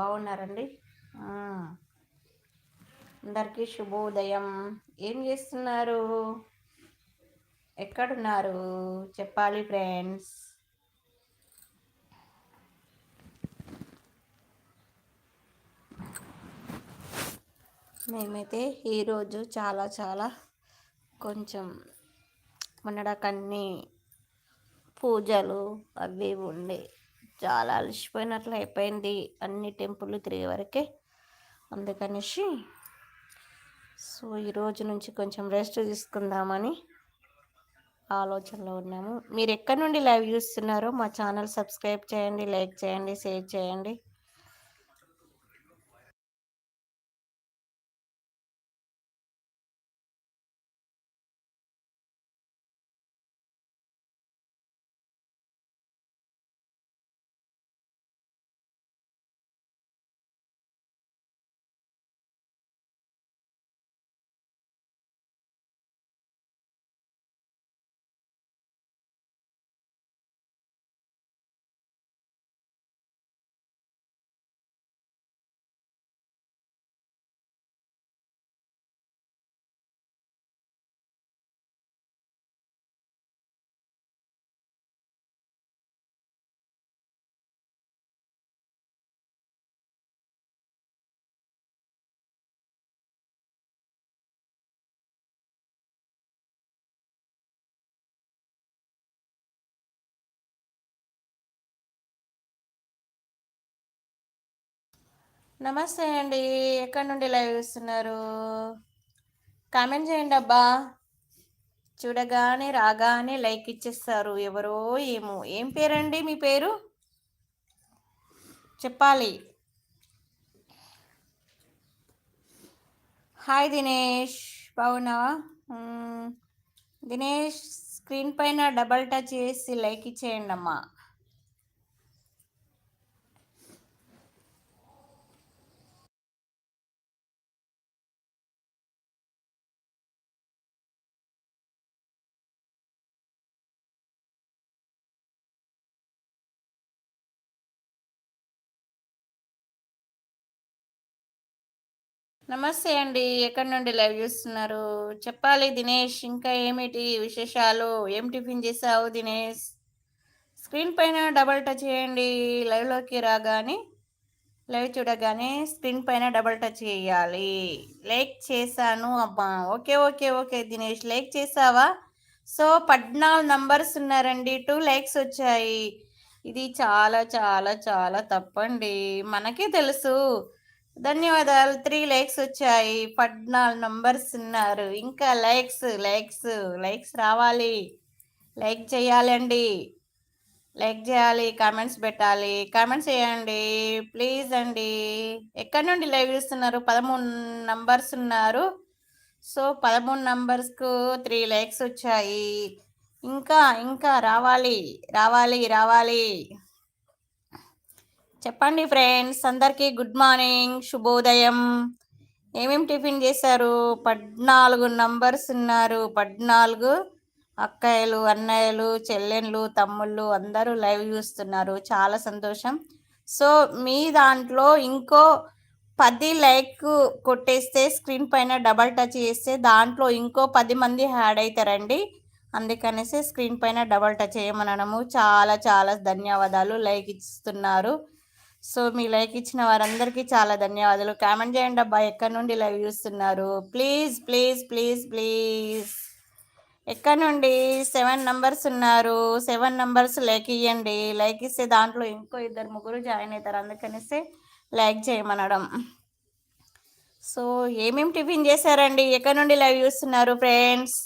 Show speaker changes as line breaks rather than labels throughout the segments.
బాగున్నారండి? అందరికీ శుభోదయం. ఏం చేస్తున్నారు? ఎక్కడున్నారు? చెప్పాలి ఫ్రెండ్స్. మేమైతే ఈరోజు చాలా చాలా కొంచెం మొన్నడాకన్నీ పూజలు అవి ఉండే చాలా అలసిపోయినట్లు అయిపోయింది. అన్ని టెంపుల్ తిరిగే వరకే అందుకనేసి సో ఈరోజు నుంచి కొంచెం రెస్ట్ తీసుకుందామని ఆలోచనలో ఉన్నాము. మీరు ఎక్కడి నుండి లైవ్ చూస్తున్నారో మా ఛానల్ సబ్స్క్రైబ్ చేయండి లైక్ చేయండి షేర్ చేయండి. నమస్తే అండి. ఎక్కడి నుండి లైవ్ ఇస్తున్నారు కామెంట్ చేయండి అబ్బా. చూడగానే రాగానే లైక్ ఇచ్చేస్తారు. ఎవరో ఏమో. ఏం పేరండి మీ పేరు? చెప్పాలి. హాయ్ దినేష్ బాగున్నావా? దినేష్ స్క్రీన్ పైన డబల్ టచ్ చేసి లైక్ ఇచ్చేయండి అమ్మా నమస్తే అండి. ఎక్కడి నుండి లైవ్ చూస్తున్నారు? చెప్పాలి దినేష్ ఇంకా ఏమిటి విశేషాలు? ఏం టిఫిన్ చేసావు దినేష్? స్క్రీన్ పైన డబల్ టచ్ చేయండి. లైవ్లోకి రాగానే లైవ్ చూడగానే స్క్రీన్ పైన డబల్ టచ్ చేయాలి. లైక్ చేశాను అబ్బా. Okay okay okay Dinesh. Like చేసావా సో పద్నాలుగు నంబర్స్ ఉన్నారండి. టూ లైక్స్ వచ్చాయి. ఇది చాలా చాలా చాలా తప్పండి. మనకే తెలుసు. ధన్యవాదాలు. త్రీ లైక్స్ వచ్చాయి. పద్నాలుగు నంబర్స్ ఉన్నారు. ఇంకా లైక్స్ లైక్స్ లైక్స్ రావాలి. లైక్ చేయాలండి. లైక్ చేయాలి. కామెంట్స్ పెట్టాలి. కామెంట్స్ చేయండి. ప్లీజ్ అండి. ఎక్కడి నుండి లైవ్ ఇస్తున్నారు పదమూడు నంబర్స్ ఉన్నారు. సో పదమూడు నంబర్స్కు త్రీ లైక్స్ వచ్చాయి. ఇంకా ఇంకా రావాలి. రావాలి రావాలి. చెప్పండి ఫ్రెండ్స్ అందరికీ గుడ్ మార్నింగ్ శుభోదయం. ఏమేమి టిఫిన్ చేశారు? పద్నాలుగు నంబర్స్ ఉన్నారు. పద్నాలుగు అక్కయ్యలు అన్నయ్యలు చెల్లెళ్ళు తమ్ముళ్ళు అందరూ లైవ్ చూస్తున్నారు. చాలా సంతోషం. సో మీ దాంట్లో ఇంకో పది లైక్ కొట్టేస్తే స్క్రీన్ పైన డబల్ టచ్ చేస్తే దాంట్లో ఇంకో పది మంది యాడ్ అవుతారండి అందుకనేసి స్క్రీన్ పైన డబల్ టచ్ చేయమనడము. చాలా చాలా ధన్యవాదాలు లైక్ ఇస్తున్నారు. సో మీ లైక్ ఇచ్చిన వారందరికీ చాలా ధన్యవాదాలు. కామెంట్ చేయండి అబ్బా ఎక్కడి నుండి లైవ్ చూస్తున్నారు? Please please please please. ఎక్కడ నుండి? సెవెన్ నంబర్స్ ఉన్నారు. సెవెన్ నంబర్స్ లైక్ ఇవ్వండి లైక్ ఇస్తే దాంట్లో ఇంకో ఇద్దరు ముగ్గురు జాయిన్ అవుతారు. అందుకనేసి లైక్ చేయమనడం. సో ఏమేమి టిఫిన్ చేశారండి? ఎక్కడ నుండి లైవ్ చూస్తున్నారు ఫ్రెండ్స్?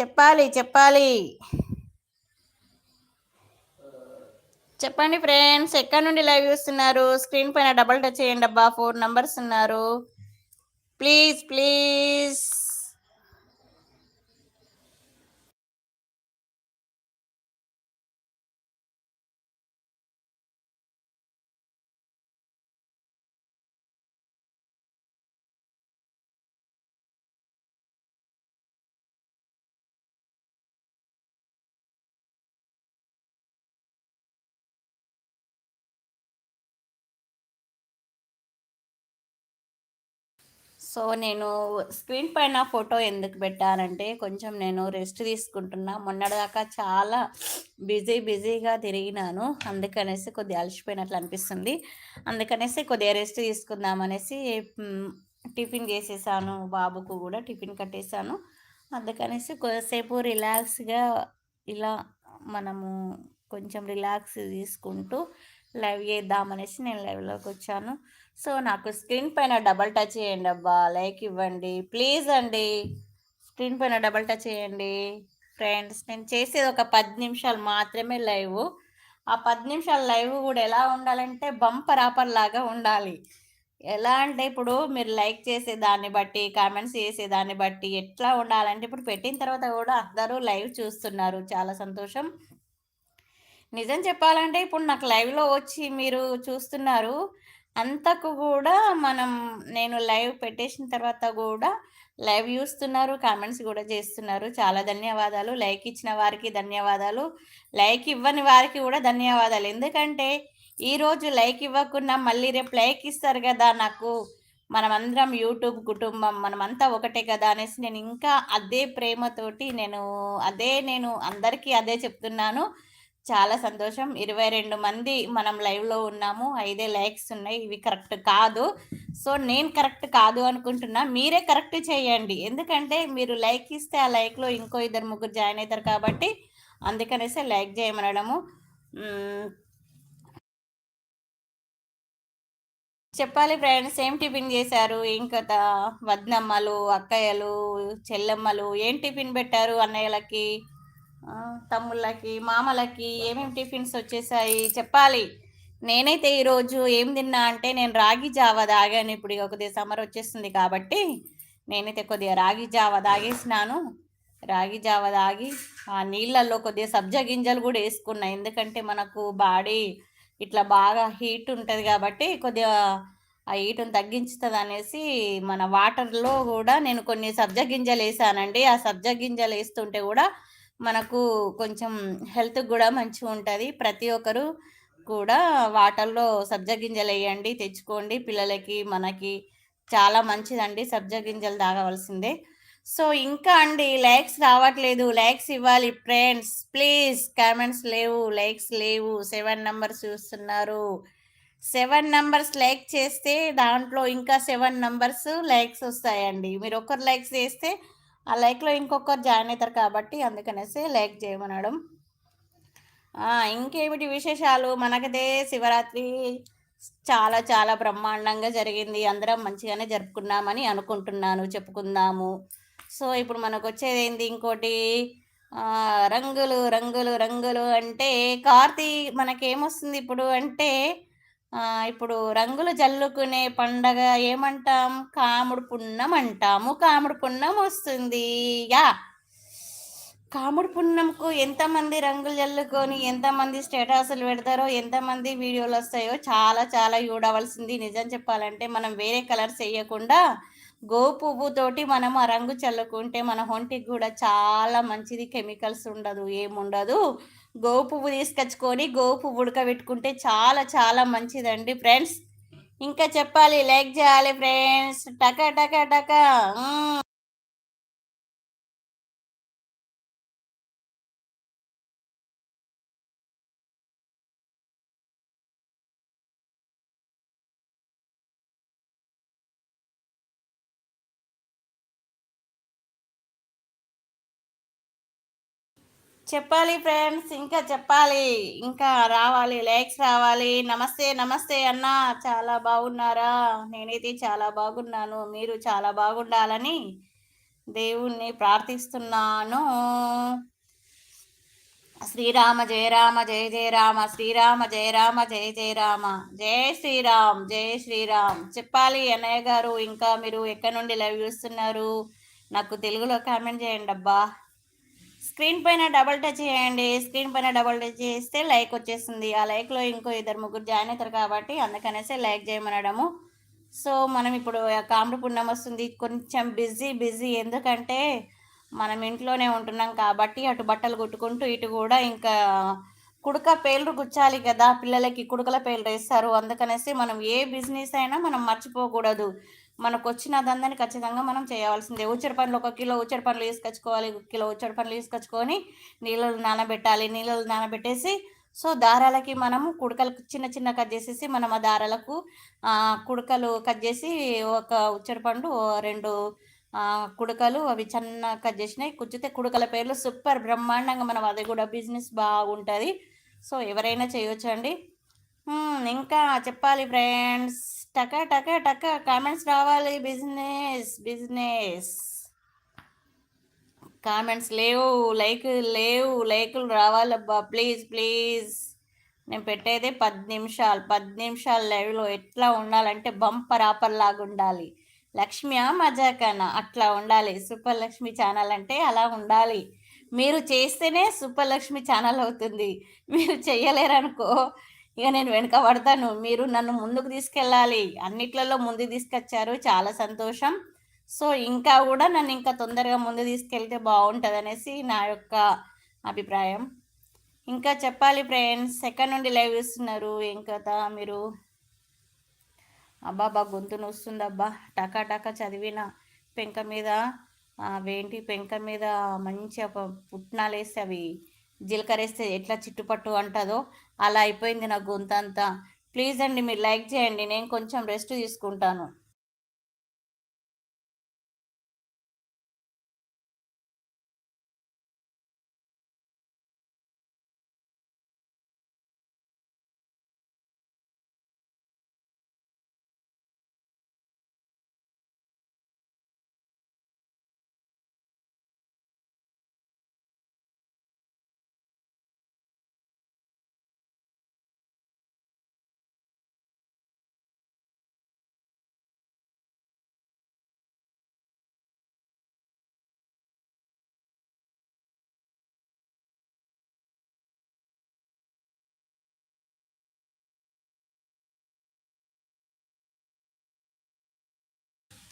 చెప్పాలి చెప్పాలి. చెప్పండి ఫ్రెండ్స్ ఎక్కడ నుండి లైవ్ చూస్తున్నారు? స్క్రీన్ పైన డబల్ టచ్ చేయండి అబ్బా ఫోర్ నంబర్స్ ఉన్నారు. Please please. సో నేను స్క్రీన్ పైన ఫోటో ఎందుకు పెట్టానంటే కొంచెం నేను రెస్ట్ తీసుకుంటున్నా. మొన్నటిదాకా చాలా బిజీ బిజీగా తిరిగినాను. అందుకనేసి కొద్దిగా అలసిపోయినట్లు అనిపిస్తుంది. అందుకనేసి కొద్దిగా రెస్ట్ తీసుకుందాం అనేసి టిఫిన్ చేసేసాను. బాబుకు కూడా టిఫిన్ కట్టేసాను. అందుకనేసి కొద్దిసేపు రిలాక్స్గా ఇలా మనము కొంచెం రిలాక్స్ తీసుకుంటూ లైవ్ చేద్దామనేసి నేను లైవ్లోకి వచ్చాను సో నాకు స్క్రీన్ పైన డబల్ టచ్ చేయండి అబ్బా లైక్ ఇవ్వండి. ప్లీజ్ అండి స్క్రీన్ పైన డబల్ టచ్ చేయండి. ఫ్రెండ్స్ నేను చేసేది ఒక పది నిమిషాలు మాత్రమే లైవ్. ఆ పది నిమిషాల లైవ్ కూడా ఎలా ఉండాలంటే బంపర్ ఆపర్ లాగా ఉండాలి. ఎలా అంటే ఇప్పుడు మీరు లైక్ చేసే దాన్ని బట్టి కామెంట్స్ చేసే దాన్ని బట్టి ఎట్లా ఉండాలంటే ఇప్పుడు పెట్టిన తర్వాత కూడా అందరూ లైవ్ చూస్తున్నారు. చాలా సంతోషం. నిజం చెప్పాలంటే ఇప్పుడు నాకు లైవ్లో వచ్చి మీరు చూస్తున్నారు. అంతకు కూడా మనం నేను లైవ్ పెట్టేసిన తర్వాత కూడా లైవ్ చూస్తున్నారు కామెంట్స్ కూడా చేస్తున్నారు. చాలా ధన్యవాదాలు. లైక్ ఇచ్చిన వారికి ధన్యవాదాలు. లైక్ ఇవ్వని వారికి కూడా ధన్యవాదాలు. ఎందుకంటే ఈరోజు లైక్ ఇవ్వకుండా మళ్ళీ రేపు లైక్ ఇస్తారు కదా నాకు. మనమందరం యూట్యూబ్ కుటుంబం మనమంతా ఒకటే కదా అనేసి నేను ఇంకా అదే ప్రేమతోటి నేను అదే నేను అందరికీ అదే చెప్తున్నాను. చాలా సంతోషం. ఇరవై రెండు మంది మనం లైవ్లో ఉన్నాము. ఐదే లైక్స్ ఉన్నాయి. ఇవి కరెక్ట్ కాదు. సో నేను కరెక్ట్ కాదు అనుకుంటున్నా. మీరే కరెక్ట్ చేయండి. ఎందుకంటే మీరు లైక్ ఇస్తే ఆ లైక్లో ఇంకో ఇద్దరు ముగ్గురు జాయిన్ అవుతారు కాబట్టి అందుకనేసి లైక్ చేయమనడము. చెప్పాలి ఫ్రెండ్స్. ఏం టిఫిన్ చేశారు? ఇంకా వద్దమ్మలు అక్కయ్యలు చెల్లెమ్మలు ఏం టిఫిన్ పెట్టారు అన్నయ్యలకి? తమ్ముళ్ళకి మామలకి ఏమేమి టిఫిన్స్ వచ్చేసాయి చెప్పాలి. నేనైతే ఈరోజు ఏం తిన్నా అంటే నేను రాగి జావ తాగాను. ఇప్పుడు కొద్దిగా సమ్మర్ వచ్చేస్తుంది కాబట్టి నేనైతే కొద్దిగా రాగి జావ తాగేసినాను. రాగి జావ తాగి ఆ నీళ్ళల్లో కొద్దిగా సబ్జా గింజలు కూడా వేసుకున్నా. ఎందుకంటే మనకు బాడీ ఇట్లా బాగా హీట్ ఉంటుంది కాబట్టి కొద్దిగా ఆ హీట్ని తగ్గించుతుంది అనేసి మన వాటర్లో కూడా నేను కొన్ని సబ్జా గింజలు వేసానండి. ఆ సబ్జా గింజలు వేస్తుంటే కూడా మనకు కొంచెం హెల్త్ కూడా మంచిగా ఉంటుంది. ప్రతి ఒక్కరు కూడా వాటర్లో సబ్జా గింజలు వేయండి తెచ్చుకోండి. పిల్లలకి మనకి చాలా మంచిదండి సబ్జా గింజలు తాగవలసిందే. సో ఇంకా అండి లైక్స్ రావట్లేదు. లైక్స్ ఇవ్వాలి ఫ్రెండ్స్. ప్లీజ్ కామెంట్స్ లేవు. లైక్స్ లేవు. సెవెన్ నెంబర్స్ చూస్తున్నారు. సెవెన్ నెంబర్స్ లైక్ చేస్తే దాంట్లో ఇంకా సెవెన్ నెంబర్స్ లైక్స్ వస్తాయండి. మీరు ఒకరు లైక్స్ చేస్తే ఆ లైక్లో ఇంకొకరు జాయిన్ అవుతారు కాబట్టి అందుకనేసి లైక్ చేయమనడం. ఇంకేమిటి విశేషాలు? మనకదే శివరాత్రి చాలా చాలా బ్రహ్మాండంగా జరిగింది. అందరం మంచిగానే జరుపుకున్నామని అనుకుంటున్నాను చెప్పుకుందాము. సో ఇప్పుడు మనకు వచ్చేది ఏంది ఇంకోటి? రంగులు రంగులు రంగులు అంటే కార్తీ మనకేమొస్తుంది ఇప్పుడు అంటే ఇప్పుడు రంగులు జల్లుకునే పండగ ఏమంటాం? కాముడు పున్నం అంటాము. కాముడు పున్నం వస్తుంది. యా. కాముడు పున్నంకు ఎంతమంది రంగులు జల్లుకొని ఎంతమంది స్టేటస్లు పెడతారో ఎంతమంది వీడియోలు వస్తాయో చాలా చాలా చూడవలసింది. నిజం చెప్పాలంటే మనం వేరే కలర్స్ వేయకుండా గోపువ్వుతోటి మనం ఆ రంగు చల్లుకుంటే మన ఒంటికి కూడా చాలా మంచిది. కెమికల్స్ ఉండదు ఏముండదు. గోవు పువ్వు తీసుకొచ్చుకొని గోవు పువ్వు ఉడకబెట్టుకుంటే చాలా చాలా మంచిదండి ఫ్రెండ్స్. ఇంకా చెప్పాలి లైక్ చేయాలి ఫ్రెండ్స్. టక టక టక. చెప్పాలి ఫ్రెండ్స్ ఇంకా చెప్పాలి. ఇంకా రావాలి లైక్స్ రావాలి. నమస్తే నమస్తే అన్న చాలా బాగున్నారా? నేనైతే చాలా బాగున్నాను. మీరు చాలా బాగుండాలని దేవుణ్ణి ప్రార్థిస్తున్నాను. శ్రీరామ జయ రామ జయ జయ రామ శ్రీరామ జయ రామ జయ జయ రామ. జయ శ్రీరామ్ జయ శ్రీరామ్. చెప్పాలి అన్నయ్య గారు ఇంకా మీరు ఎక్కడి నుండి లైవ్ చూస్తున్నారు? నాకు తెలుగులో కామెంట్ చేయండి అబ్బా. స్క్రీన్ పైన డబల్ టచ్ చేయండి. స్క్రీన్ పైన డబల్ టచ్ చేస్తే లైక్ వచ్చేస్తుంది. ఆ లైక్లో ఇంకో ఇద్దరు ముగ్గురు జాయిన్ అవుతారు కాబట్టి అందుకనేసి లైక్ చేయమనడము. సో మనం ఇప్పుడు కాముడు పుణ్యం వస్తుంది. కొంచెం బిజీ బిజీ. ఎందుకంటే మనం ఇంట్లోనే ఉంటున్నాం కాబట్టి అటు బట్టలు కుట్టుకుంటూ ఇటు కూడా ఇంకా కుడక పేలు గుచ్చాలి కదా. పిల్లలకి కుడుకల పేలు వేస్తారు. అందుకనేసి మనం ఏ బిజినెస్ అయినా మనం మర్చిపోకూడదు. మనకు వచ్చిన దందని ఖచ్చితంగా మనం చేయవలసిందే. ఉచ్చడి పండ్లు ఒక కిలో ఉచ్చడి పండ్లు తీసుకొచ్చుకోవాలి. కిలో ఉచ్చడి పండ్లు తీసుకొచ్చుకొని నీళ్ళలు నానబెట్టాలి. నీళ్ళలు నానబెట్టేసి సో దారాలకి మనము కుడకలు చిన్న చిన్న కట్ చేసేసి మనం ఆ దారాలకు కుడకలు కట్ చేసి ఒక ఉచ్చడి పండు రెండు కుడకలు అవి చిన్న కట్ చేసినాయి. కుచ్చితే కుడకల పేర్లు సూపర్ బ్రహ్మాండంగా మనం అది కూడా బిజినెస్ బాగుంటుంది. సో ఎవరైనా చేయొచ్చండి. ఇంకా చెప్పాలి ఫ్రెండ్స్. టక టక టక కామెంట్స్ రావాలి బిజినెస్ బిజినెస్ కామెంట్స్ లేవు లైక్ లేవు లైకులు రావాలబ్బా ప్లీజ్ ప్లీజ్ నేను పెట్టేదే పది నిమిషాలు పది నిమిషాలు లైవ్లో ఎట్లా ఉండాలంటే బంపర్ ఆపర్ లాగా ఉండాలి. లక్ష్మియా మజాకన? అట్లా ఉండాలి. సూపర్ లక్ష్మి ఛానల్ అంటే అలా ఉండాలి. మీరు చేస్తేనే సూపర్ లక్ష్మి ఛానల్ అవుతుంది. మీరు చెయ్యలేరనుకో ఇక నేను వెనుక పడతాను. మీరు నన్ను ముందుకు తీసుకెళ్ళాలి. అన్నిట్లలో ముందు తీసుకొచ్చారు. చాలా సంతోషం. సో ఇంకా కూడా నన్ను ఇంకా తొందరగా ముందు తీసుకెళ్తే బాగుంటుంది అనేసి నా యొక్క అభిప్రాయం. ఇంకా చెప్పాలి ఫ్రెండ్స్ సెకండ్ నుండి లైవ్ ఇస్తున్నారు ఏం కదా మీరు? అబ్బా గొంతు నొస్తుంది అబ్బా. టకా టకా చదివిన పెంక మీద అవేంటి? పెంక మీద మంచిగా పుట్నాలు వేస్తే అవి జీలకర్ర వేస్తే ఎట్లా చిట్టుపట్టు అంటుందో అలా అయిపోయింది నా గొంతంతా. అంతా ప్లీజ్ అండి మీరు లైక్ చేయండి నేను కొంచెం రెస్ట్ తీసుకుంటాను.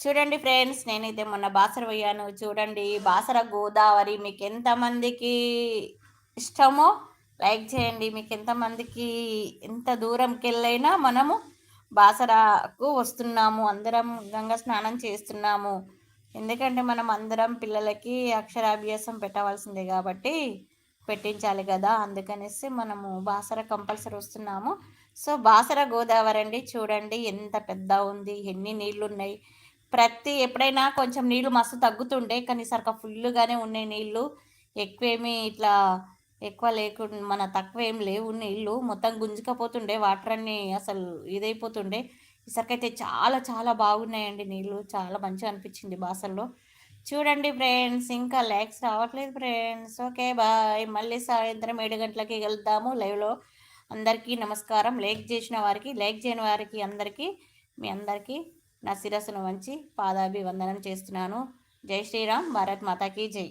చూడండి ఫ్రెండ్స్ నేనైతే మొన్న బాసర పోయాను. చూడండి బాసర గోదావరి మీకు ఎంతమందికి ఇష్టమో లైక్ చేయండి. మీకు ఎంతమందికి ఎంత దూరంకి వెళ్ళైనా మనము బాసరకు వస్తున్నాము. అందరం గంగా స్నానం చేస్తున్నాము. ఎందుకంటే మనం అందరం పిల్లలకి అక్షరాభ్యాసం పెట్టవలసిందే కాబట్టి పెట్టించాలి కదా. అందుకనేసి మనము బాసర కంపల్సరీ వస్తున్నాము. సో బాసర గోదావరి అండి. చూడండి ఎంత పెద్ద ఉంది ఎన్ని నీళ్ళు ఉన్నాయి ప్రతి ఎప్పుడైనా కొంచెం నీళ్ళు మస్తు తగ్గుతుండే కానీ సరిగ్గా ఫుల్గానే ఉన్నాయి నీళ్ళు ఎక్కువేమి ఇట్లా ఎక్కువ లేకుండా మన తక్కువ ఏం లేవు నీళ్ళు మొత్తం గుంజుకపోతుండే వాటర్ అన్నీ అసలు ఇదైపోతుండే. ఈసరికైతే చాలా చాలా బాగున్నాయండి నీళ్ళు చాలా మంచిగా అనిపించింది బాసల్లో చూడండి ఫ్రెండ్స్ ఇంకా లైక్స్ రావట్లేదు ఫ్రెండ్స్. Okay bye. మళ్ళీ సాయంత్రం ఏడు గంటలకి వెళ్తాము లైవ్లో. అందరికీ నమస్కారం. లైక్ చేసిన వారికి లైక్ చేయని వారికి అందరికీ మీ అందరికీ నా శిరస్సును వంచి పాదాభివందనం చేస్తున్నాను. జై శ్రీరామ్ భారత్ మాతాకి జై.